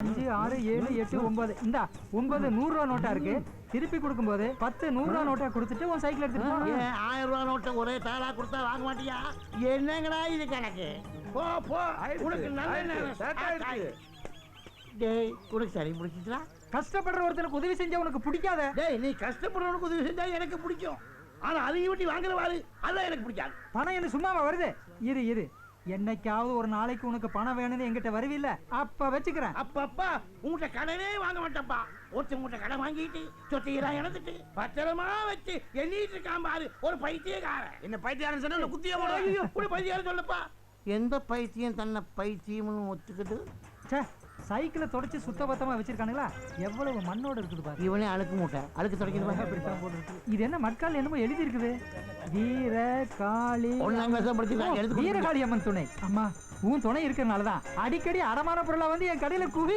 அஞ்சு ஆறு ஏழு எட்டு ஒன்பது. இந்தா ஒன்பது நூறு ரூபா நோட்டா இருக்கு. திருப்பி கொடுக்கும்போது பத்து நூறு ரூபா நோட்டா கொடுத்துட்டு உன் சைக்கிள் எடுத்துட்டு ஆயிரம் ரூபா நோட்டை ஒரே தாளா கொடுத்தா வாங்க மாட்டியா? என்னங்கடா இது கணக்கு? போ போ. உனக்கு டேய் உனக்கு சரி முடிச்சிட்டா கஷ்டப்படுற ஒருத்தனுக்கு உதவி செஞ்சா உனக்கு பிடிக்காத? டேய் நீ கஷ்டப்படுறவனுக்கு உதவி செஞ்சா எனக்கு பிடிக்கும். ஆனா அதையும் விட்டு வாங்குறவாரு அதான் எனக்கு பிடிக்காது. பணம் என்ன சும்மாவா வருது? இரு இரு. என்னைக்காவது ஒரு நாளைக்கு உனக்கு பணம் வேணும்னு என்கிட்ட வருவில்ல? அப்ப வச்சுக்கிறேன். அப்பப்பா உங்கள்கிட்ட கடனே வாங்க மாட்டேன்ப்பா. ஒருத்தன் உங்கள்கிட்ட கடன் வாங்கிட்டு சொத்தையெல்லாம் இழந்துட்டு பத்திரமா வச்சு எண்ணிட்டு இருக்கான் பாரு ஒரு பைத்தியக்காரன். என்ன பைத்தியாரன் சொன்னா குத்தியா ஐயோ, ஒரு பைத்தியம் சொல்லப்பா. எந்த பைத்தியம் தன்னை பைத்தியம்னு ஒத்துக்கிட்டு ச்சே சைக்கிளை தொடச்சு சுத்தபத்தமா வச்சிருக்கானுங்களா? எவ்வளவு மண்ணோட இருக்குது பாரு. இவனே அழுக்கு மூட்டை. அழுக்கு தொடக்கிறது. இது என்ன மட்கால் என்னமோ எழுதி இருக்குது வீர காளி படிச்சு வீரகாளி அம்மன் துணை. அம்மா உன் துணை இருக்கிறனாலதான். அடிக்கடி அடமான பொருளா வந்து என் கடையில குவி